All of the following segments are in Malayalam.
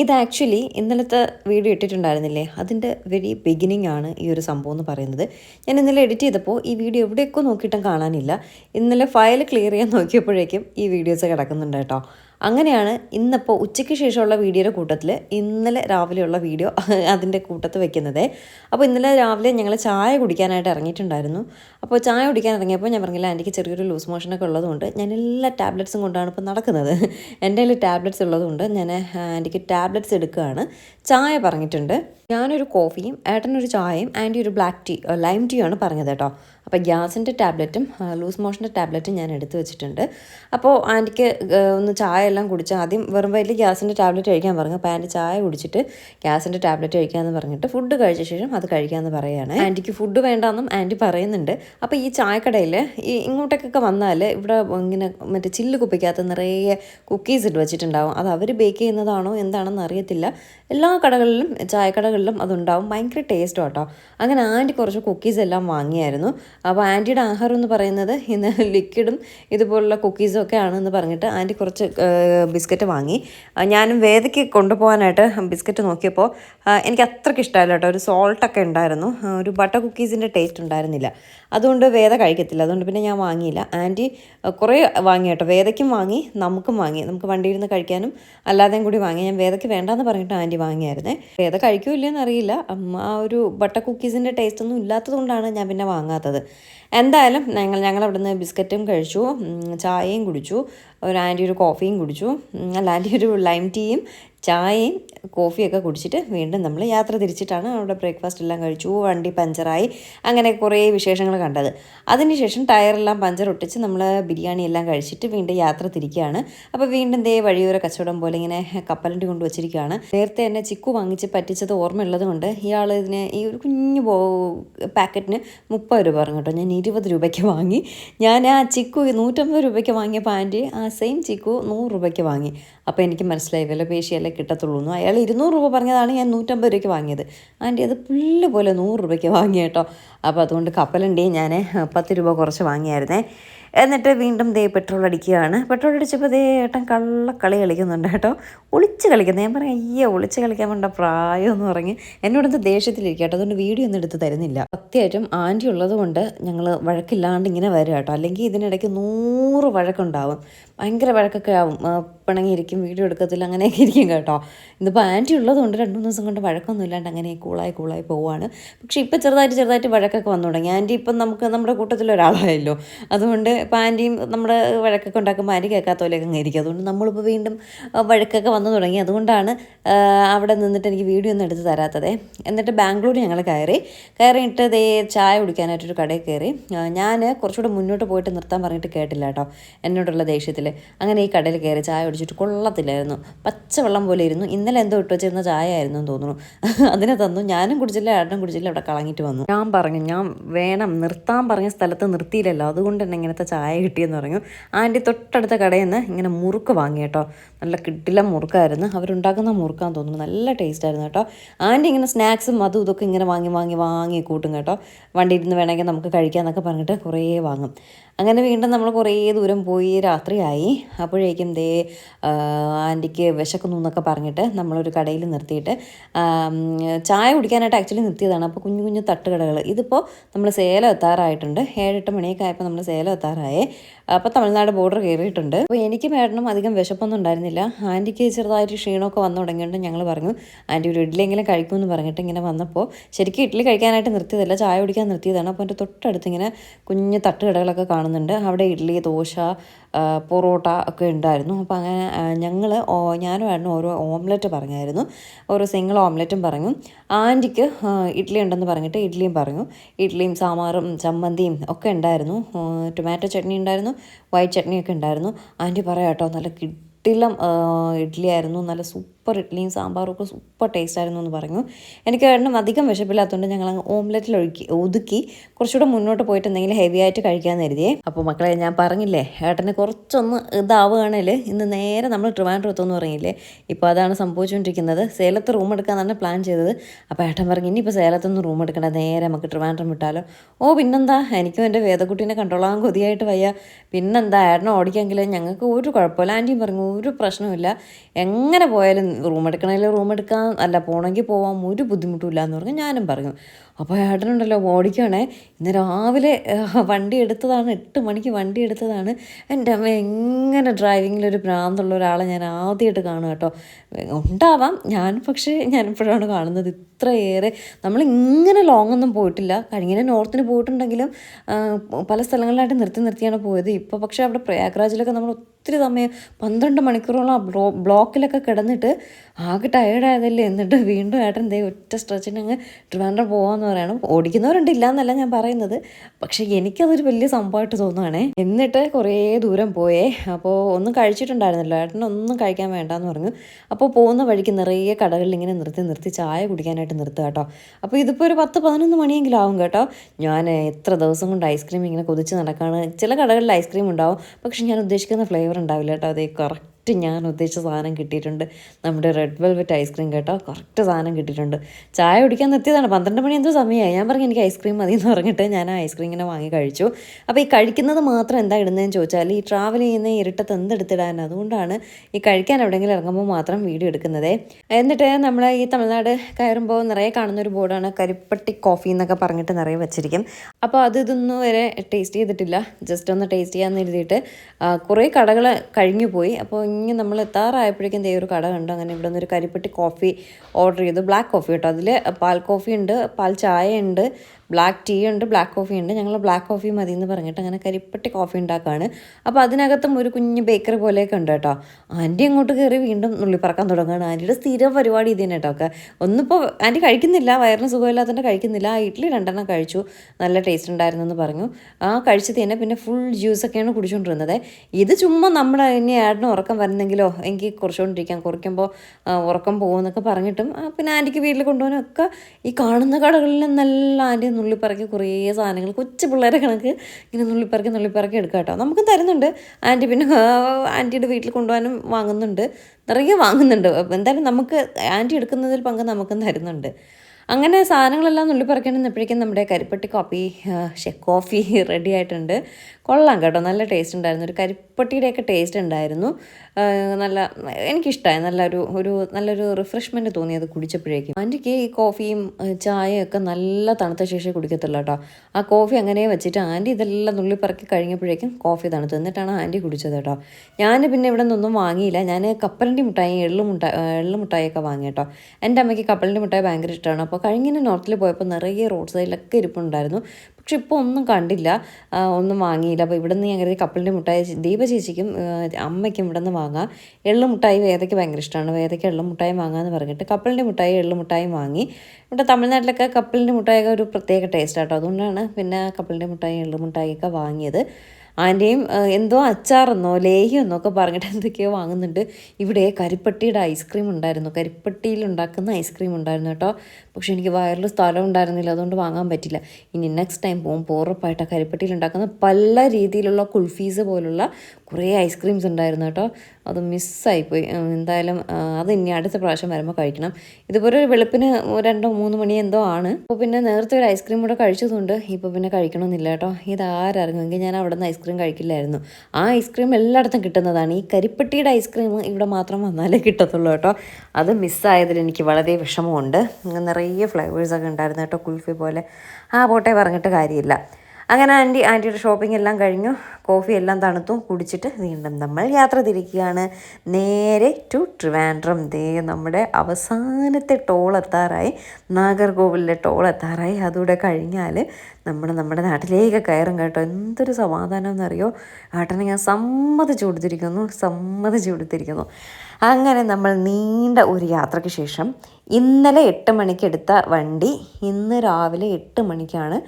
ഇത് ആക്ച്വലി ഇന്നലത്തെ വീഡിയോ ഇട്ടിട്ടുണ്ടായിരുന്നില്ലേ? അതിന്റെ വെരി ബിഗിനിങ് ആണ് ഈ ഒരു സംഭവം എന്ന് പറയുന്നത്. ഞാൻ ഇന്നലെ എഡിറ്റ് ചെയ്തപ്പോൾ ഈ വീഡിയോ എവിടെയൊക്കെ നോക്കിയിട്ടും കാണാനില്ല. ഇന്നലെ ഫയൽ ക്ലിയർ ചെയ്യാൻ നോക്കിയപ്പോഴേക്കും ഈ വീഡിയോസ് കിടക്കുന്നുണ്ട് കേട്ടോ. അങ്ങനെയാണ് ഇന്നിപ്പോൾ ഉച്ചയ്ക്ക് ശേഷമുള്ള വീഡിയോയുടെ കൂട്ടത്തിൽ ഇന്നലെ രാവിലെയുള്ള വീഡിയോ അതിന്റെ കൂട്ടത്ത് വെക്കുന്നത്. അപ്പോൾ ഇന്നലെ രാവിലെ ഞങ്ങൾ ചായ കുടിക്കാനായിട്ട് ഇറങ്ങിയിട്ടുണ്ടായിരുന്നു. അപ്പോൾ ചായ കുടിക്കാൻ ഇറങ്ങിയപ്പോൾ ഞാൻ പറഞ്ഞില്ല എനിക്ക് ചെറിയൊരു ലൂസ് മോഷനൊക്കെ ഉള്ളതുകൊണ്ട് ഞാൻ എല്ലാ ടാബ്ലറ്റ്സും കൊണ്ടാണ് ഇപ്പോൾ നടക്കുന്നത്. എന്റെ കയ്യിൽ ടാബ്ലറ്റ്സ് ഉള്ളതുകൊണ്ട് ഞാൻ ആന്റിക്ക് ടാബ്ലറ്റ്സ് എടുക്കുകയാണ്. ചായ പറഞ്ഞിട്ടുണ്ട്. ഞാനൊരു കോഫിയും ഏട്ടനൊരു ചായയും ആന്റി ഒരു ബ്ലാക്ക് ടീ ലൈം ടീ ആണ് പറഞ്ഞത് കേട്ടോ. അപ്പോൾ ഗ്യാസിന്റെ ടാബ്ലറ്റും ലൂസ് മോഷന്റെ ടാബ്ലറ്റും ഞാൻ എടുത്തു വെച്ചിട്ടുണ്ട്. അപ്പോൾ ആന്റിക്ക് ഒന്ന് ചായ എല്ലാം കുടിച്ച് ആദ്യം വെറും വയറ്റിൽ ഗ്യാസിന്റെ ടാബ്ലറ്റ് കഴിക്കാൻ പറഞ്ഞു. അപ്പോൾ ആന്റി ചായ കുടിച്ചിട്ട് ഗ്യാസിന്റെ ടാബ്ലറ്റ് കഴിക്കാമെന്ന് പറഞ്ഞിട്ട് ഫുഡ് കഴിച്ച ശേഷം അത് കഴിക്കാമെന്ന് പറയുകയാണ്. ആന്റിക്ക് ഫുഡ് വേണ്ടാന്നും ആന്റി പറയുന്നുണ്ട്. അപ്പോൾ ഈ ചായക്കടയിൽ ഈ ഇങ്ങോട്ടേക്കൊക്കെ വന്നാൽ ഇവിടെ ഇങ്ങനെ മറ്റേ ചില്ല് കുപ്പിക്കകത്ത് നിറയെ കുക്കീസ് ഇട്ട് വെച്ചിട്ടുണ്ടാവും. അത് അവർ ബേക്ക് ചെയ്യുന്നതാണോ എന്താണെന്ന് അറിയത്തില്ല. എല്ലാ കടകളിലും ചായക്കടകളിലും അതുണ്ടാവും. ഭയങ്കര ടേസ്റ്റ് കേട്ടോ. അങ്ങനെ ആന്റി കുറച്ച് കുക്കീസ് എല്ലാം വാങ്ങിയായിരുന്നു. അപ്പോൾ ആന്റിയുടെ ആഹാരം എന്ന് പറയുന്നത് ഇന്ന് ലിക്വിഡും ഇതുപോലുള്ള കുക്കീസും ഒക്കെ ആണെന്ന് പറഞ്ഞിട്ട് ആന്റി കുറച്ച് ബിസ്ക്കറ്റ് വാങ്ങി. ഞാനും വേദയ്ക്ക് കൊണ്ടുപോകാനായിട്ട് ബിസ്ക്കറ്റ് നോക്കിയപ്പോൾ എനിക്ക് അത്രയ്ക്ക് ഇഷ്ടമായില്ല കേട്ടോ. ഒരു സോൾട്ടൊക്കെ ഉണ്ടായിരുന്നു. ഒരു ബട്ടർ കുക്കീസിന്റെ ടേസ്റ്റ് ഉണ്ടായിരുന്നില്ല. അതുകൊണ്ട് വേദ കഴിക്കത്തില്ല. അതുകൊണ്ട് പിന്നെ ഞാൻ വാങ്ങിയില്ല. ആന്റി കുറേ വാങ്ങി കേട്ടോ. വേദയ്ക്കും വാങ്ങി നമുക്കും വാങ്ങി. നമുക്ക് വണ്ടിയിൽ നിന്ന് കഴിക്കാനും അല്ലാതെയും കൂടി വാങ്ങി. ഞാൻ വേദയ്ക്ക് വേണ്ടാന്ന് പറഞ്ഞിട്ട് ആന്റി വാങ്ങിയായിരുന്നേ. വേദ കഴിക്കുമോ ഇല്ലയെന്ന് അറിയില്ല. ആ ഒരു ബട്ടർ കുക്കീസിന്റെ ടേസ്റ്റ് ഒന്നും ഇല്ലാത്തത് കൊണ്ടാണ് ഞാൻ പിന്നെ വാങ്ങാത്തത്. എന്തായാലും ഞങ്ങൾ ഞങ്ങൾ അവിടുന്ന് ബിസ്ക്കറ്റും കഴിച്ചു. ചായയും കുടിച്ചു. ഒരു ആന്റി ഒരു കോഫിയും കുടിച്ചു. അല്ല ആന്റി ഒരു ലൈം ടീയും ചായയും കോഫിയൊക്കെ കുടിച്ചിട്ട് വീണ്ടും നമ്മൾ യാത്ര തിരിച്ചിട്ടാണ് അവിടെ ബ്രേക്ക്ഫാസ്റ്റ് എല്ലാം കഴിച്ചു. വണ്ടി പഞ്ചറായി. അങ്ങനെ കുറേ വിശേഷങ്ങൾ കണ്ടത്. അതിനുശേഷം ടയറെല്ലാം പഞ്ചർ ഒട്ടിച്ച് നമ്മൾ ബിരിയാണി എല്ലാം കഴിച്ചിട്ട് വീണ്ടും യാത്ര തിരിക്കുകയാണ്. അപ്പോൾ വീണ്ടും ദേ വഴിയോര കച്ചവടം പോലെ ഇങ്ങനെ കപ്പലണ്ടി കൊണ്ട് വെച്ചിരിക്കുകയാണ്. നേരത്തെ തന്നെ ചിക്കു വാങ്ങിച്ച് പറ്റിച്ചത് ഓർമ്മയുള്ളത് കൊണ്ട് ഇയാൾ ഇതിനെ ഈ ഒരു കുഞ്ഞു പാക്കറ്റിന് മുപ്പത് രൂപ പറഞ്ഞു കേട്ടോ. ഞാൻ ഇരുപത് രൂപയ്ക്ക് വാങ്ങി. ഞാൻ ആ ചിക്കു നൂറ്റമ്പത് രൂപയ്ക്ക് വാങ്ങിയ പാന്റ് ആ സെയിം ചിക്കു നൂറ് രൂപയ്ക്ക് വാങ്ങി. അപ്പോൾ എനിക്ക് മനസ്സിലായി. വില പേശിയല്ലേ കിട്ടത്തുള്ളൂ എന്ന് അയാൾ ഇരുന്നൂറ് രൂപ പറഞ്ഞതാണ് ഞാൻ നൂറ്റമ്പത് രൂപയ്ക്ക് വാങ്ങിയത്. ആന്റി അത് പുല്ല് പോലെ നൂറ് രൂപയ്ക്ക് വാങ്ങി കേട്ടോ. അപ്പോൾ അതുകൊണ്ട് കപ്പലണ്ടി ഞാൻ പത്ത് രൂപ കുറച്ച് വാങ്ങിയായിരുന്നേ. എന്നിട്ട് വീണ്ടും ദേ പെട്രോൾ അടിക്കുകയാണ്. പെട്രോൾ അടിച്ചപ്പോൾ ദേ ഏട്ടൻ കള്ളക്കളി കളിക്കുന്നുണ്ട് കേട്ടോ. ഒളിച്ച് കളിക്കുന്നത് ഞാൻ പറയാം അയ്യോ ഒളിച്ച് കളിക്കാൻ വേണ്ട പ്രായം എന്ന് പറഞ്ഞ് എന്നോടൊന്ന് ദേഷ്യത്തിലിരിക്കുക കേട്ടോ. അതുകൊണ്ട് വീഡിയോ ഒന്നും എടുത്ത് തരുന്നില്ല. അത്യാവശ്യം ആന്റി ഉള്ളത് കൊണ്ട് ഞങ്ങൾ വഴക്കില്ലാണ്ട് ഇങ്ങനെ വരും കേട്ടോ. അല്ലെങ്കിൽ ഇതിനിടയ്ക്ക് നൂറ് വഴക്കുണ്ടാവും. ഭയങ്കര വഴക്കൊക്കെ ആവും. പിണങ്ങിയിരിക്കും വീഡിയോ എടുക്കത്തില്ല അങ്ങനെയൊക്കെ ഇരിക്കും കേട്ടോ. ഇതിപ്പോൾ ആന്റി ഉള്ളത് കൊണ്ട് രണ്ട് മൂന്ന് ദിവസം കൊണ്ട് വഴക്കൊന്നും ഇല്ലാണ്ട് അങ്ങനെ കൂളായി കൂളായി പോവാണ്. പക്ഷേ ഇപ്പോൾ ചെറുതായിട്ട് ചെറുതായിട്ട് വഴക്കൊക്കെ വന്നു തുടങ്ങി. ആന്റി ഇപ്പം നമുക്ക് നമ്മുടെ കൂട്ടത്തിൽ ഒരാളായല്ലോ അതുകൊണ്ട് ഇപ്പം ആന്റിയും നമ്മുടെ വഴക്കൊക്കെ ഉണ്ടാക്കുമ്പോൾ ആരും കേൾക്കാത്ത പോലെയൊക്കെ അങ്ങ് ഇരിക്കും. അതുകൊണ്ട് നമ്മളിപ്പോൾ വീണ്ടും വഴക്കൊക്കെ വന്നു തുടങ്ങി. അതുകൊണ്ടാണ് അവിടെ നിന്നിട്ട് എനിക്ക് വീഡിയോ ഒന്നും എടുത്ത് തരാത്തത്. എന്നിട്ട് ബാംഗ്ലൂർ ഞങ്ങൾ കയറി. കയറിയിട്ട് ദേ ചായ കുടിക്കാനായിട്ടൊരു കടയിൽ കയറി. ഞാൻ കുറച്ചുകൂടെ മുന്നോട്ട് പോയിട്ട് നിർത്താൻ പറഞ്ഞിട്ട് കേട്ടില്ല കേട്ടോ എന്നോടുള്ള ദേഷ്യത്തിൽ അങ്ങനെ ഈ കടയിൽ കയറി ചായ കുടിച്ചിട്ട് കൊള്ളത്തില്ലായിരുന്നു. പച്ചവെള്ളം പോലെ ഇരുന്നു. ഇന്നലെ എന്തോ ഇട്ട് വെച്ചിരുന്ന ചായ ആയിരുന്നു എന്ന് തോന്നുന്നു. അതിനെ തന്നു. ഞാനും കുടിച്ചില്ല ഏട്ടനും കുടിച്ചില്ല അവിടെ കളഞ്ഞിട്ട് വന്നു. ഞാൻ പറഞ്ഞു ഞാൻ വേണം നിർത്താൻ പറഞ്ഞ സ്ഥലത്ത് നിർത്തിയില്ലല്ലോ. അതുകൊണ്ട് തന്നെ ഇങ്ങനത്തെ ചായ കിട്ടിയെന്ന് പറഞ്ഞു. ആന്റി തൊട്ടടുത്ത കടയിൽ നിന്ന് ഇങ്ങനെ മുറുക്ക് വാങ്ങി കേട്ടോ. നല്ല കിട്ടില്ല മുറുക്കായിരുന്നു. അവരുണ്ടാക്കുന്ന മുറുക്കാന്ന് തോന്നുന്നു. നല്ല ടേസ്റ്റ് ആയിരുന്നു കേട്ടോ. ആന്റി ഇങ്ങനെ സ്നാക്സും അതും ഇതൊക്കെ ഇങ്ങനെ വാങ്ങി വാങ്ങി വാങ്ങി കൂട്ടും കേട്ടോ. വണ്ടി ഇരുന്ന് വേണമെങ്കിൽ നമുക്ക് കഴിക്കാമെന്നൊക്കെ പറഞ്ഞിട്ട് കുറേ വാങ്ങും. അങ്ങനെ വീണ്ടും നമ്മൾ കുറേ ദൂരം പോയി രാത്രിയായി. അപ്പോഴേക്കും ദേ ആന്റിക്ക് വിശക്കുന്നു എന്നൊക്കെ പറഞ്ഞിട്ട് നമ്മളൊരു കടയിൽ നിർത്തിയിട്ട് ചായ കുടിക്കാനായിട്ട് ആക്ച്വലി നിർത്തിയതാണ്. അപ്പോൾ കുഞ്ഞു കുഞ്ഞു തട്ടുകടകൾ ഇതിപ്പോൾ നമ്മൾ സേലം എത്താറായിട്ടുണ്ട്. ഏഴെട്ട് മണിയൊക്കെ ആയപ്പോൾ നമ്മൾ സേലം എത്താറായേ. അപ്പോൾ തമിഴ്നാട് ബോർഡർ കയറിയിട്ടുണ്ട് അപ്പോൾ എനിക്ക് മേഡനും അധികം വിശപ്പൊന്നും ഉണ്ടായിരുന്നില്ല. ആന്റിക്ക് ചെറുതായിട്ട് ക്ഷീണമൊക്കെ വന്നു തുടങ്ങിയിട്ട് ഞങ്ങൾ പറഞ്ഞു ആന്റി ഒരു ഇഡ്ഡലിയെങ്കിലും കഴിക്കുമെന്ന് പറഞ്ഞിട്ട് ഇങ്ങനെ വന്നപ്പോൾ ശരിക്കും ഇഡ്ഡലി കഴിക്കാനായിട്ട് നിർത്തിയതല്ല ചായ കുടിക്കാൻ നിർത്തിയതാണ്. അപ്പോൾ എന്റെ തൊട്ടടുത്ത് ഇങ്ങനെ കുഞ്ഞ് തട്ടുകടകളൊക്കെ കാണുന്നുണ്ട്. അവിടെ ഇഡ്ഡലി ദോശ പൊറോട്ട ഒക്കെ ഉണ്ടായിരുന്നു. അപ്പോൾ അങ്ങനെ ഞങ്ങൾ ഞാനും ആയിരുന്നു ഓരോ ഓംലെറ്റ് പറഞ്ഞായിരുന്നു. ഓരോ സിംഗിൾ ഓംലെറ്റും പറഞ്ഞു. ആന്റിക്ക് ഇഡ്ഡലി ഉണ്ടെന്ന് പറഞ്ഞിട്ട് ഇഡ്ഡലിയും പറഞ്ഞു. ഇഡ്ഡലിയും സാമ്പാറും ചമ്മന്തിയും ഒക്കെ ഉണ്ടായിരുന്നു. ടൊമാറ്റോ ചട്നി ഉണ്ടായിരുന്നു. വൈറ്റ് ചട്നിയൊക്കെ ഉണ്ടായിരുന്നു. ആന്റി പറയാം കേട്ടോ നല്ല കിട്ടിലം ഇഡ്ഡലി ആയിരുന്നു. നല്ല സൂപ്പർ ഇഡ്ഡലിയും സാമ്പാറും ഒക്കെ സൂപ്പർ ടേസ്റ്റ് ആയിരുന്നു എന്ന് പറഞ്ഞു. എനിക്ക് ഏട്ടനും അധികം വിശപ്പില്ലാത്തതുകൊണ്ട് ഞങ്ങൾ അങ്ങ് ഓംലെറ്റിൽ ഒഴുക്കി ഒതുക്കി കുറച്ചുകൂടെ മുന്നോട്ട് പോയിട്ട് എന്തെങ്കിലും ഹെവി ആയിട്ട് കഴിക്കാൻ കരുതിയേ. അപ്പോൾ മക്കളെ ഞാൻ പറഞ്ഞില്ലേ ഏട്ടന് കുറച്ചൊന്ന് ഇതാവുകയാണെങ്കിൽ ഇന്ന് നേരെ നമ്മൾ ട്രിവാൻഡ്രം എത്തുമെന്ന് പറഞ്ഞില്ലേ? ഇപ്പോൾ അതാണ് സംഭവിച്ചുകൊണ്ടിരിക്കുന്നത്. സേലത്ത് റൂം എടുക്കാനാണ് പ്ലാൻ ചെയ്തത്. അപ്പോൾ ഏട്ടൻ പറഞ്ഞു ഇനിയിപ്പോൾ സേലത്തൊന്നും റൂം എടുക്കണ്ട നേരെ നമുക്ക് ട്രിവാൻഡ്രം വിട്ടാലോ. ഓ പിന്നെന്താ എനിക്കും എന്റെ വേദക്കുട്ടീനെ കണ്ടോളാൻ കൊതിയായിട്ട് വയ്യ. പിന്നെന്താ ഏട്ടനെ ഓടിക്കാമെങ്കിൽ ഞങ്ങൾക്ക് ഒരു കുഴപ്പമില്ല. ആന്റിയും പറഞ്ഞു ഒരു പ്രശ്നമില്ല എങ്ങനെ പോയാലും റൂം എടുക്കണമെങ്കിൽ റൂം എടുക്കാം. അല്ല പോകണമെങ്കിൽ പോവാം. ഒരു ബുദ്ധിമുട്ടില്ല എന്ന് പറഞ്ഞ് ഞാനും പറഞ്ഞു. അപ്പോൾ ഏട്ടനുണ്ടല്ലോ ഓടിക്കുകയാണേ ഇന്ന് രാവിലെ വണ്ടി എടുത്തതാണ്. എട്ട് മണിക്ക് വണ്ടി എടുത്തതാണ്. എന്റെ അമ്മ എങ്ങനെ ഡ്രൈവിങ്ങിലൊരു ഭ്രാന്തുള്ള ഒരാളെ ഞാൻ ആദ്യമായിട്ട് കാണും കേട്ടോ. ഉണ്ടാവാം. ഞാൻ പക്ഷേ ഞാനിപ്പോഴാണ് കാണുന്നത്. ഇത്രയേറെ നമ്മൾ ഇങ്ങനെ ലോങ് ഒന്നും പോയിട്ടില്ല. കഴിഞ്ഞ നോർത്തിന് പോയിട്ടുണ്ടെങ്കിലും പല സ്ഥലങ്ങളിലായിട്ട് നിർത്തി നിർത്തിയാണ് പോയത്. ഇപ്പോൾ പക്ഷേ അവിടെ പ്രയാഗ്രാജിലൊക്കെ നമ്മൾ ഒത്തിരി സമയം പന്ത്രണ്ട് മണിക്കൂറോളം ബ്ലോ ബ്ലോക്കിലൊക്കെ കിടന്നിട്ട് ആകെ ടയേർഡായതല്ലേ എന്നിട്ട് വീണ്ടും ഏട്ടൻ ദേ ഒറ്റ സ്ട്രെച്ചിന് അങ്ങ് ട്രിവാൻഡ്രം പോകാമെന്ന് പറയണം. ഓടിക്കുന്നവരുണ്ട് ഇല്ല എന്നല്ല ഞാൻ പറയുന്നത്. പക്ഷേ എനിക്കതൊരു വലിയ സംഭവമായിട്ട് തോന്നുവാണേ. എന്നിട്ട് കുറേ ദൂരം പോയേ. അപ്പോൾ ഒന്നും കഴിച്ചിട്ടുണ്ടായിരുന്നല്ലോ. ഏട്ടൻ ഒന്നും കഴിക്കാൻ വേണ്ടെന്ന് പറഞ്ഞു. അപ്പോൾ പോകുന്ന വഴിക്ക് നിറയെ കടകളിൽ ഇങ്ങനെ നിർത്തി നിർത്തി ചായ കുടിക്കാനായിട്ട് നിർത്തുക കേട്ടോ. അപ്പോൾ ഇതിപ്പോൾ ഒരു പത്ത് പതിനൊന്ന് മണിയെങ്കിലും ആവും കേട്ടോ. ഞാൻ എത്ര ദിവസം കൊണ്ട് ഐസ്ക്രീം ഇങ്ങനെ കൊതിച്ച് നടക്കുകയാണ് ചില കടകളിൽ ഐസ്ക്രീം ഉണ്ടാവും. പക്ഷേ ഞാൻ ഉദ്ദേശിക്കുന്ന ഫ്ലേവർ ഉണ്ടാവില്ല കേട്ടോ. അതേ കറക്റ്റ് ഞാൻ ഉദ്ദേശിച്ച സാധനം കിട്ടിയിട്ടുണ്ട്. നമ്മുടെ റെഡ് വെൽവെറ്റ് ഐസ്ക്രീം കേട്ടോ. കറക്റ്റ് സാധനം കിട്ടിയിട്ടുണ്ട്. ചായ കുടിക്കാൻ നിർത്തിയതാണ്. പന്ത്രണ്ട് മണി എന്തോ സമയമായി. ഞാൻ പറഞ്ഞു എനിക്ക് ഐസ്ക്രീം മതി എന്ന് പറഞ്ഞിട്ട് ഞാൻ ആ ഐസ്ക്രീം ഇങ്ങനെ വാങ്ങി കഴിച്ചു. അപ്പോൾ ഈ കഴിക്കുന്നത് മാത്രം എന്താ ഇടുന്നതെന്ന് ചോദിച്ചാൽ ഈ ട്രാവൽ ചെയ്യുന്ന ഇരുട്ടത്ത് എന്തെടുത്തിടാൻ അതുകൊണ്ടാണ് ഈ കഴിക്കാൻ എവിടെയെങ്കിലും ഇറങ്ങുമ്പോൾ മാത്രം വീഡിയോ എടുക്കുന്നത്. എന്നിട്ട് നമ്മൾ ഈ തമിഴ്നാട് കയറുമ്പോൾ നിറയെ കാണുന്ന ഒരു ബോർഡാണ് കരിപ്പട്ടി കോഫി എന്നൊക്കെ പറഞ്ഞിട്ട് നിറയെ വെച്ചിരിക്കും. അപ്പോൾ അത് ഇതൊന്നും വരെ ടേസ്റ്റ് ചെയ്തിട്ടില്ല. ജസ്റ്റ് ഒന്ന് ടേസ്റ്റ് ചെയ്യാമെന്ന് എഴുതിയിട്ട് കുറേ കടകൾ കഴിഞ്ഞു പോയി അപ്പോൾ ഇങ്ങനെ നമ്മൾ എത്താറായപ്പോഴേക്കും ദേ ഒരു കട കണ്ടു. അങ്ങനെ ഇവിടെ നിന്ന് ഒരു കരിപ്പെട്ടി കോഫി ഓർഡർ ചെയ്തു. ബ്ലാക്ക് കോഫി കേട്ടോ അതിൽ പാൽ കോഫി ഉണ്ട് പാൽ ചായ ഉണ്ട്. ബ്ലാക്ക് ടീ ഉണ്ട് ബ്ലാക്ക് കോഫി ഉണ്ട്. ഞങ്ങൾ ബ്ലാക്ക് കോഫി മതി എന്ന് പറഞ്ഞിട്ട് അങ്ങനെ കരിപ്പട്ടി കോഫി ഉണ്ടാക്കുകയാണ് അപ്പോൾ അതിനകത്തും ഒരു കുഞ്ഞ് ബേക്കറി പോലെയൊക്കെ ഉണ്ട് കേട്ടോ. ആന്റി അങ്ങോട്ട് കയറി വീണ്ടും നുള്ളിപ്പറക്കാൻ തുടങ്ങുകയാണ്. ആന്റിയുടെ സ്ഥിരം പരിപാടി ഇത് കേട്ടോ ഒക്കെ ഒന്നിപ്പോൾ ആന്റി കഴിക്കുന്നില്ല വയറിന് സുഖമില്ലാത്തതുകൊണ്ട് കഴിക്കുന്നില്ല. ആ ഇഡ്ഡലി രണ്ടെണ്ണം കഴിച്ചു. നല്ല ടേസ്റ്റ് ഉണ്ടായിരുന്നു എന്ന് പറഞ്ഞു. ആ കഴിച്ചത് തന്നെ പിന്നെ ഫുൾ ജ്യൂസൊക്കെയാണ് കുടിച്ചുകൊണ്ടിരുന്നത് ഇത് ചുമ്മാ നമ്മുടെ ഇനി ആടിന് ഉറക്കം വരുന്നെങ്കിലോ എനിക്ക് കുറച്ചുകൊണ്ടിരിക്കാം കുറയ്ക്കുമ്പോൾ ഉറക്കം പോകുമെന്നൊക്കെ പറഞ്ഞിട്ടും പിന്നെ ആന്റിക്ക് വീട്ടിൽ കൊണ്ടുപോകാനൊക്കെ ഈ കാണുന്ന കടകളിൽ നല്ല ആന്റി നുള്ളിപ്പറക്കി കുറേ സാധനങ്ങൾ. കൊച്ചു പിള്ളേരെ കണക്ക് ഇങ്ങനെ നുള്ളിപ്പറക്കി നുള്ളിപ്പറക്കി എടുക്കുക കേട്ടോ. നമുക്ക് തരുന്നുണ്ട്. ആന്റി പിന്നെ ആന്റിയുടെ വീട്ടിൽ കൊണ്ടുപോകാനും വാങ്ങുന്നുണ്ട്. നിറയെ വാങ്ങുന്നുണ്ട്. എന്തായാലും നമുക്ക് ആന്റി എടുക്കുന്നതിൽ പങ്ക് നമുക്കും തരുന്നുണ്ട്. അങ്ങനെ സാധനങ്ങളെല്ലാം നുള്ളി പറിക്കണം എന്നപ്പോഴേക്കും നമ്മുടെ കരിപ്പട്ടി കോപ്പി കോഫി റെഡി ആയിട്ടുണ്ട്. കൊള്ളാം കേട്ടോ. നല്ല ടേസ്റ്റ് ഉണ്ടായിരുന്നു. ഒരു കരിപ്പട്ടിയുടെയൊക്കെ ടേസ്റ്റ് ഉണ്ടായിരുന്നു. നല്ല എനിക്കിഷ്ടമായി നല്ലൊരു ഒരു നല്ലൊരു റിഫ്രഷ്മെന്റ് തോന്നി അത് കുടിച്ചപ്പോഴേക്കും. ആന്റിക്ക് ഈ കോഫിയും ചായയൊക്കെ നല്ല തണുത്ത ശേഷം കുടിക്കത്തുള്ളൂ കേട്ടോ. ആ കോഫി അങ്ങനെ വെച്ചിട്ട് ആന്റി ഇതെല്ലാം നുള്ളി പറക്കി കഴിഞ്ഞപ്പോഴേക്കും കോഫി തണുത്തു. എന്നിട്ടാണ് ആന്റി കുടിച്ചത് കേട്ടോ. ഞാൻ പിന്നെ ഇവിടെ നിന്നൊന്നും വാങ്ങിയില്ല. ഞാൻ കപ്പലിന്റെ മിഠായി എള്ളു മുട്ടായി എള്ളു മിഠായിയൊക്കെ വാങ്ങി കേട്ടോ. എന്റെ അമ്മയ്ക്ക് കപ്പലിന്റെ മിഠായി ഭയങ്കര ഇഷ്ടമാണ്. അപ്പോൾ കഴിഞ്ഞ നോർത്തിൽ പോയപ്പോൾ നിറയെ റോഡ് സൈഡിലൊക്കെ ഇരിപ്പുണ്ടായിരുന്നു. പക്ഷെ ഇപ്പോൾ ഒന്നും കണ്ടില്ല. ഒന്നും വാങ്ങിയില്ല. അപ്പോൾ ഇവിടെ നിന്ന് ഞാൻ കരുതി കപ്പലിന്റെ മുട്ടായി ദീപ ചേച്ചിക്കും അമ്മയ്ക്കും ഇവിടെ നിന്ന് വാങ്ങാം. എള്ളു മുട്ടായി വേദയ്ക്ക് ഭയങ്കര ഇഷ്ടമാണ്. വേദയ്ക്ക് എള്ളു മുട്ടായി വാങ്ങാമെന്ന് പറഞ്ഞിട്ട് കപ്പലിന്റെ മുട്ടായി എള്ളു മുട്ടായും വാങ്ങി. ഇവിടെ തമിഴ്നാട്ടിലൊക്കെ കപ്പലിന്റെ മുട്ടായൊക്കെ ഒരു പ്രത്യേക ടേസ്റ്റ് ആട്ടോ. അതുകൊണ്ടാണ് പിന്നെ കപ്പലിന്റെ മുട്ടായി എള്ളു മുട്ടായിയൊക്കെ വാങ്ങിയത്. ആന്റിയും എന്തോ അച്ചാറെന്നോ ലേഹിയെന്നോ ഒക്കെ പറഞ്ഞിട്ട് എന്തൊക്കെയോ വാങ്ങുന്നുണ്ട്. ഇവിടെ കരിപ്പട്ടിയുടെ ഐസ്ക്രീം ഉണ്ടായിരുന്നു. കരിപ്പട്ടിയിൽ ഉണ്ടാക്കുന്ന ഐസ്ക്രീം ഉണ്ടായിരുന്നു കേട്ടോ. പക്ഷെ എനിക്ക് വയറിൽ സ്ഥലം ഉണ്ടായിരുന്നില്ല. അതുകൊണ്ട് വാങ്ങാൻ പറ്റില്ല. ഇനി നെക്സ്റ്റ് ടൈം പോകുമ്പോൾ ഉറപ്പായിട്ട് കരിപ്പട്ടിയിൽ ഉണ്ടാക്കുന്ന പല രീതിയിലുള്ള കുൾഫീസ് പോലുള്ള കുറേ ഐസ്ക്രീംസ് ഉണ്ടായിരുന്നു കേട്ടോ. അത് മിസ്സായിപ്പോയി. പോയി എന്തായാലും അത് ഇനി അടുത്ത പ്രാവശ്യം വരുമ്പോൾ കഴിക്കണം. ഇതുപോലെ ഒരു വെളുപ്പിന് രണ്ടോ മൂന്ന് മണി എന്തോ ആണ്. അപ്പോൾ പിന്നെ നേരത്തെ ഒരു ഐസ്ക്രീം കൂടെ കഴിച്ചതുകൊണ്ട് ഇപ്പോൾ പിന്നെ കഴിക്കണമെന്നില്ല കേട്ടോ. ഇതാരറിങ്ങുമെങ്കിൽ ഞാൻ അവിടെ നിന്ന് ഐസ്ക്രീം കഴിക്കില്ലായിരുന്നു. ആ ഐസ്ക്രീം എല്ലായിടത്തും കിട്ടുന്നതാണ്. ഈ കരിപ്പട്ടിയുടെ ഐസ്ക്രീം ഇവിടെ മാത്രം വന്നാലേ കിട്ടത്തുള്ളൂ കേട്ടോ. അത് മിസ്സായതിൽ എനിക്ക് വളരെ വിഷമമുണ്ട്. നിറയെ ഫ്ലേവേഴ്സൊക്കെ ഉണ്ടായിരുന്നു കേട്ടോ കുൽഫി പോലെ. ആ പോട്ടെ പറഞ്ഞിട്ട് കാര്യമില്ല. അങ്ങനെ ആന്റി ആന്റിയുടെ ഷോപ്പിംഗ് എല്ലാം കഴിഞ്ഞു. കോഫി എല്ലാം തണുത്തും കുടിച്ചിട്ട് വീണ്ടും നമ്മൾ യാത്ര തിരിക്കുകയാണ്. നേരെ ടു ട്രിവാൻഡ്രം. ദേ നമ്മുടെ അവസാനത്തെ ടോൾ എത്താറായി. നാഗർകോവിലിലെ ടോൾ എത്താറായി. അതുകൂടെ കഴിഞ്ഞാൽ നമ്മൾ നമ്മുടെ നാട്ടിലേക്ക് കയറും കേട്ടോ. എന്തൊരു സമാധാനം എന്നറിയോ ആട്ടനെ ഞാൻ സമ്മതിച്ചു കൊടുത്തിരിക്കുന്നു. സമ്മതിച്ചു കൊടുത്തിരിക്കുന്നു. അങ്ങനെ നമ്മൾ നീണ്ട ഒരു യാത്രയ്ക്ക് ശേഷം ഇന്നലെ എട്ട് മണിക്ക് എടുത്ത വണ്ടി ഇന്ന് രാവിലെ എട്ട് മണിക്കാണ്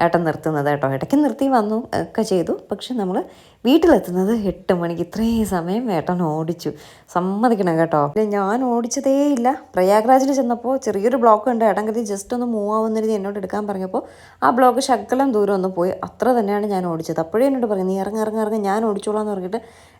ഏട്ടൻ നിർത്തുന്നത് കേട്ടോ. ഇടയ്ക്ക് നിർത്തി വന്നു ഒക്കെ ചെയ്തു. പക്ഷെ നമ്മൾ വീട്ടിലെത്തുന്നത് എട്ട് മണിക്ക് ഇത്രയും സമയം ഏട്ടൻ ഓടിച്ചു. സമ്മതിക്കണം കേട്ടോ. ഞാൻ ഓടിച്ചതേ ഇല്ല. പ്രയാഗ്രാജിൽ ചെന്നപ്പോൾ ചെറിയൊരു ബ്ലോക്ക് ഉണ്ട്. ഏട്ടൻ കരുതി ജസ്റ്റ് ഒന്ന് മൂവ് ആവുന്നൊരു എന്നോട് എടുക്കാൻ പറഞ്ഞപ്പോൾ ആ ബ്ലോക്ക് ശകലം ദൂരം ഒന്ന് പോയി. അത്ര തന്നെയാണ് ഞാൻ ഓടിച്ചത്. അപ്പോഴേ എന്നോട് പറഞ്ഞു നീ ഇറങ്ങി ഇറങ്ങി ഇറങ്ങി. ഞാൻ ഓടിച്ചോളാം എന്ന് പറഞ്ഞിട്ട്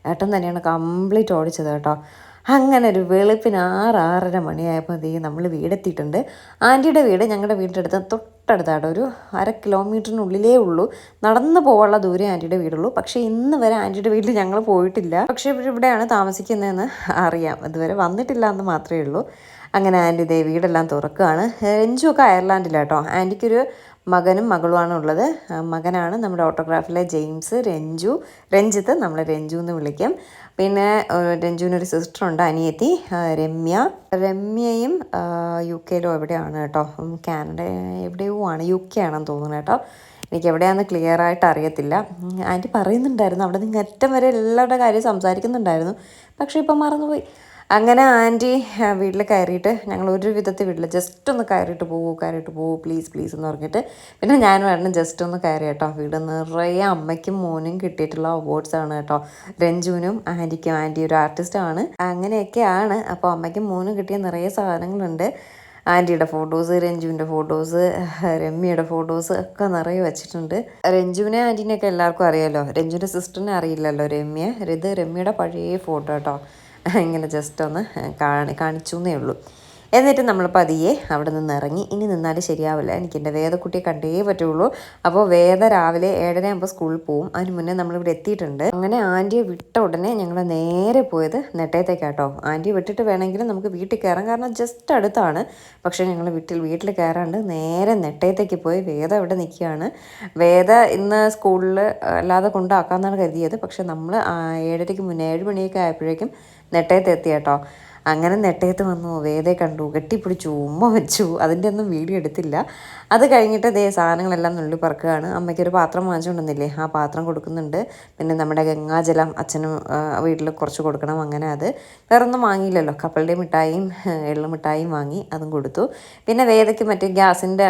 ഏട്ടൻ തന്നെയാണ് കംപ്ലീറ്റ് ഓടിച്ചത് കേട്ടോ. അങ്ങനെ ഒരു വെളുപ്പിന് ആറ് ആറര മണിയായപ്പോൾ ദൈവം നമ്മൾ വീടെത്തിയിട്ടുണ്ട്. ആന്റിയുടെ വീട് ഞങ്ങളുടെ വീടിന്റെ അടുത്ത് തൊട്ടടുത്താണ് ഒരു അര കിലോമീറ്ററിനുള്ളിലേ ഉള്ളൂ. നടന്നു പോകാനുള്ള ദൂരെ ആന്റിയുടെ വീടുള്ളൂ. പക്ഷേ ഇന്ന് വരെ ആന്റിയുടെ വീട്ടിൽ ഞങ്ങൾ പോയിട്ടില്ല. പക്ഷേ ഇവിടെ ഇവിടെയാണ് താമസിക്കുന്നതെന്ന് അറിയാം. ഇതുവരെ വന്നിട്ടില്ല എന്ന് മാത്രമേ ഉള്ളൂ. അങ്ങനെ ആന്റി ദേ വീടെല്ലാം തുറക്കുകയാണ്. രഞ്ജുവൊക്കെ അയർലാൻഡിലാട്ടോ. ആന്റിക്കൊരു മകനും മകളുമാണ് ഉള്ളത്. മകനാണ് നമ്മുടെ ഓട്ടോഗ്രാഫിലെ ജെയിംസ് രഞ്ജു. രഞ്ജിത്ത് നമ്മൾ രഞ്ജു എന്ന് വിളിക്കും. പിന്നെ സിസ്റ്റർ ഉണ്ട് അനിയത്തി രമ്യ. രമ്യയും യു കെയിലോ എവിടെയാണ് കേട്ടോ? കാനഡ എവിടെയോ ആണ് യു കെ ആണെന്ന് തോന്നുന്നു കേട്ടോ. എനിക്ക് എവിടെയാണെന്ന് ക്ലിയർ ആയിട്ട് അറിയത്തില്ല. ആന്റി പറയുന്നുണ്ടായിരുന്നു. അവിടെ നിന്ന് ഏറ്റവും വരെ എല്ലാവരുടെ കാര്യം സംസാരിക്കുന്നുണ്ടായിരുന്നു. പക്ഷേ ഇപ്പം മറന്നുപോയി. അങ്ങനെ ആന്റി വീട്ടിൽ കയറിയിട്ട് ഞങ്ങൾ ഒരു വിധത്തിൽ വീട്ടിൽ ജസ്റ്റ് ഒന്ന് കയറിയിട്ട് പോകൂ കയറിയിട്ട് പോകൂ പ്ലീസ് പ്ലീസ് എന്ന് പറഞ്ഞിട്ട് പിന്നെ ഞാൻ വേണം ജസ്റ്റ് ഒന്ന് കയറി കേട്ടോ വീട് നിറയെ അമ്മയ്ക്കും മോനും കിട്ടിയിട്ടുള്ള അവാർഡ്സ് ആണ് കേട്ടോ. രഞ്ജുവിനും ആന്റിക്കും ആന്റി ഒരു ആർട്ടിസ്റ്റാണ് അങ്ങനെയൊക്കെയാണ്. അപ്പോൾ അമ്മയ്ക്കും മോനും കിട്ടിയ നിറയെ സാധനങ്ങളുണ്ട്. ആന്റിയുടെ ഫോട്ടോസ് രഞ്ജുവിന്റെ ഫോട്ടോസ് രമ്യയുടെ ഫോട്ടോസ് ഒക്കെ നിറയെ വെച്ചിട്ടുണ്ട്. രഞ്ജുവിനെ ആന്റീനെയൊക്കെ എല്ലാവർക്കും അറിയാമല്ലോ രഞ്ജുവിന്റെ സിസ്റ്ററിനെ അറിയില്ലല്ലോ രമ്യ. ഇത് രമ്യയുടെ പഴയ ഫോട്ടോ കേട്ടോ ഇങ്ങനെ ജസ്റ്റ് ഒന്ന് കാണി കാണിച്ചു എന്നേ ഉള്ളൂ. എന്നിട്ട് നമ്മൾ പതിയെ അവിടെ നിന്ന് ഇറങ്ങി. ഇനി നിന്നാൽ ശരിയാവില്ല. എനിക്ക് എന്റെ വേദക്കുട്ടിയെ കണ്ടേ പറ്റുള്ളൂ. അപ്പോൾ വേദ രാവിലെ ഏഴര ആകുമ്പോൾ സ്കൂളിൽ പോവും. അതിന് മുന്നേ നമ്മളിവിടെ എത്തിയിട്ടുണ്ട്. അങ്ങനെ ആന്റിയെ വിട്ട ഉടനെ ഞങ്ങൾ നേരെ പോയത് നെട്ടയത്തേക്കാട്ടോ. ആന്റിയെ വിട്ടിട്ട് വേണമെങ്കിൽ നമുക്ക് വീട്ടിൽ കയറാം. കാരണം ജസ്റ്റ് അടുത്താണ്. പക്ഷേ ഞങ്ങൾ വീട്ടിൽ വീട്ടിൽ കയറാണ്ട് നേരെ നെട്ടയത്തേക്ക് പോയി വേദ അവിടെ നിൽക്കുകയാണ്. വേദ ഇന്ന് സ്കൂളിൽ അല്ലാതെ കൊണ്ടാക്കാമെന്നാണ് കരുതിയത്. പക്ഷേ നമ്മൾ ഏഴരയ്ക്ക് മുന്നേ ഏഴ് മണിയൊക്കെ ആയപ്പോഴേക്കും നെട്ടയത്ത് എത്തി കേട്ടോ. അങ്ങനെ നെട്ടയത്ത് വന്നു വേദേ കണ്ടു കെട്ടിപ്പിടിച്ചു ഉമ്മ വെച്ചു അതിന്റെ ഒന്നും വീഡിയോ എടുത്തില്ല. അത് കഴിഞ്ഞിട്ട് ദേ സാധനങ്ങളെല്ലാം നുള്ളി പറക്കുകയാണ്. അമ്മയ്ക്ക് ഒരു പാത്രം വാങ്ങിച്ചുകൊണ്ടുവന്നില്ലേ ആ പാത്രം കൊടുക്കുന്നുണ്ട്. പിന്നെ നമ്മുടെ ഗംഗാജലം അച്ഛനും വീട്ടിൽ കുറച്ച് കൊടുക്കണം അങ്ങനെ അത്. വേറെ ഒന്നും വാങ്ങിയില്ലല്ലോ. കപ്പലിന്റെ മിഠായിയും എള്ളു മിഠായിയും വാങ്ങി അതും കൊടുത്തു. പിന്നെ വേദയ്ക്ക് മറ്റേ ഗ്യാസിന്റെ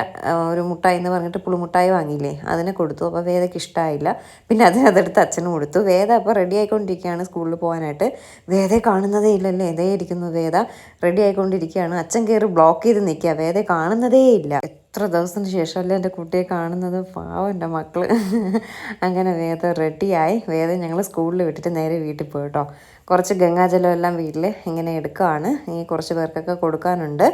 ഒരു മുട്ടായി എന്ന് പറഞ്ഞിട്ട് പുളിമുട്ടായി വാങ്ങിയില്ലേ? അതിനെ കൊടുത്തു. അപ്പോൾ വേദയ്ക്ക് ഇഷ്ടമായില്ല പിന്നെ അത് അതെടുത്ത് അച്ഛനും കൊടുത്തു. വേദ അപ്പോൾ റെഡി ആയിക്കൊണ്ടിരിക്കുകയാണ് സ്കൂളിൽ പോകാനായിട്ട്. വേദയെ കാണുന്നതേ ഇല്ലല്ലേ? ഇതേ ഇരിക്കുന്നു. വേദ റെഡി ആയിക്കൊണ്ടിരിക്കുകയാണ്. അച്ഛൻ കയറി ബ്ലോക്ക് ചെയ്ത് നിൽക്കുക. വേദ കാണുന്നതേ ഇല്ല. എത്ര ദിവസത്തിന് ശേഷമല്ലേ എന്റെ കുട്ടിയെ കാണുന്നത്? പാവം എന്റെ മക്കൾ. അങ്ങനെ വേദ റെഡിയായി വേദ ഞങ്ങൾ സ്കൂളിൽ വിട്ടിട്ട് നേരെ വീട്ടിൽ പോയി കേട്ടോ. കുറച്ച് ഗംഗാജലം എല്ലാം വീട്ടിൽ ഇങ്ങനെ എടുക്കുകയാണ്. ഈ കുറച്ച് പേർക്കൊക്കെ കൊടുക്കാനുണ്ട്.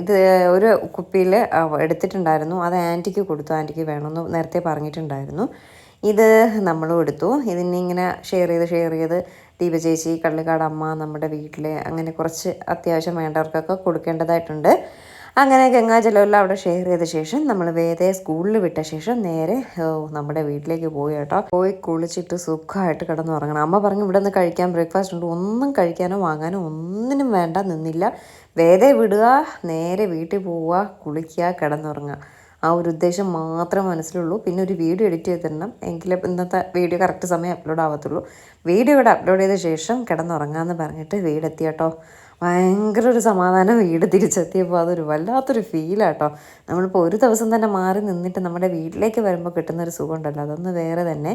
ഇത് ഒരു കുപ്പിയിൽ എടുത്തിട്ടുണ്ടായിരുന്നു. അത് ആന്റിക്ക് കൊടുത്തു. ആന്റിക്ക് വേണമെന്ന് നേരത്തെ പറഞ്ഞിട്ടുണ്ടായിരുന്നു. ഇത് നമ്മളും എടുത്തു. ഇതിനെ ഇങ്ങനെ ഷെയർ ചെയ്ത് ഷെയർ ചെയ്ത് ദീപ ചേച്ചി കള്ളിക്കാട് അമ്മ നമ്മുടെ വീട്ടിലെ അങ്ങനെ കുറച്ച് അത്യാവശ്യം വേണ്ടവർക്കൊക്കെ കൊടുക്കേണ്ടതായിട്ടുണ്ട്. അങ്ങനെ ഗംഗാജലമെല്ലാം അവിടെ ഷെയർ ചെയ്ത ശേഷം നമ്മൾ വേദയെ സ്കൂളിൽ വിട്ട ശേഷം നേരെ നമ്മുടെ വീട്ടിലേക്ക് പോയി കേട്ടോ. പോയി കുളിച്ചിട്ട് സുഖമായിട്ട് കിടന്നുറങ്ങണം അമ്മ പറഞ്ഞു ഇവിടെ നിന്ന് കഴിക്കാൻ ബ്രേക്ക്ഫാസ്റ്റ് ഉണ്ട്. ഒന്നും കഴിക്കാനോ വാങ്ങാനോ ഒന്നിനും വേണ്ട നിന്നില്ല. വേദയെ വിടുക നേരെ വീട്ടിൽ പോവുക കുളിക്കുക കിടന്നുറങ്ങുക. ആ ഒരു ഉദ്ദേശം മാത്രം മനസ്സിലുള്ളൂ. പിന്നെ ഒരു വീഡിയോ എഡിറ്റ് ചെയ്ത് തരണം. എങ്കിലേ ഇന്നത്തെ വീഡിയോ കറക്റ്റ് സമയം അപ്ലോഡ് ആവത്തുള്ളൂ. വീഡിയോ ഇവിടെ അപ്ലോഡ് ചെയ്ത ശേഷം കിടന്നുറങ്ങാമെന്ന് പറഞ്ഞിട്ട് വീടെത്തി കേട്ടോ. ഭയങ്കര ഒരു സമാധാനം വീട് തിരിച്ചെത്തിയപ്പോൾ അതൊരു വല്ലാത്തൊരു ഫീലാട്ടോ നമ്മളിപ്പോൾ ഒരു ദിവസം തന്നെ മാറി നിന്നിട്ട് നമ്മുടെ വീട്ടിലേക്ക് വരുമ്പോൾ കിട്ടുന്ന ഒരു സുഖം ഉണ്ടല്ലോ അതൊന്ന് വേറെ തന്നെ.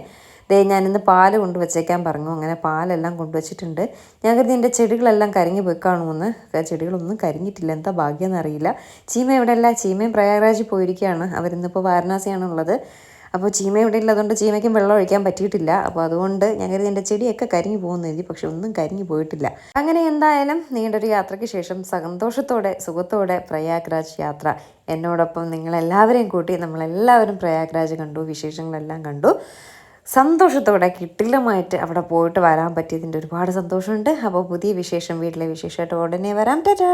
ദേ ഞാനിന്ന് പാൽ കൊണ്ടുവച്ചേക്കാൻ പറഞ്ഞു. അങ്ങനെ പാലെല്ലാം കൊണ്ടുവച്ചിട്ടുണ്ട്. ഞാൻ കരുതി എന്റെ ചെടികളെല്ലാം കരിഞ്ഞു പോയി കാണുമെന്ന്. ചെടികളൊന്നും കരിഞ്ഞിട്ടില്ല. എന്താ ഭാഗ്യം എന്നറിയില്ല ചീമ എവിടെയല്ല? ചീമയും പ്രയാഗ്രാജിൽ പോയിരിക്കുകയാണ്. അവരിന്നിപ്പോൾ വാരണാസിയാണുള്ളത്. അപ്പോൾ ചീമ ഇവിടെ ഉള്ളതുകൊണ്ട് ചീമയ്ക്കും വെള്ളം ഒഴിക്കാൻ പറ്റിയിട്ടില്ല. അപ്പോൾ അതുകൊണ്ട് ഞാൻ കരുതി എന്റെ ചെടിയൊക്കെ കരിഞ്ഞു പോകുന്നു പക്ഷെ ഒന്നും കരിഞ്ഞു പോയിട്ടില്ല. അങ്ങനെ എന്തായാലും നീണ്ടൊരു യാത്രയ്ക്ക് ശേഷം സന്തോഷത്തോടെ സുഖത്തോടെ പ്രയാഗ്രാജ് യാത്ര എന്നോടൊപ്പം നിങ്ങളെല്ലാവരെയും കൂട്ടി നമ്മളെല്ലാവരും പ്രയാഗ്രാജ് കണ്ടു വിശേഷങ്ങളെല്ലാം കണ്ടു. സന്തോഷത്തോടെ കിട്ടില്ലമായിട്ട് അവിടെ പോയിട്ട് വരാൻ പറ്റിയതിന്റെ ഒരുപാട് സന്തോഷമുണ്ട്. അപ്പോൾ പുതിയ വിശേഷം വീട്ടിലെ വിശേഷമായിട്ട് ഉടനെ വരാം. ടാറ്റാ!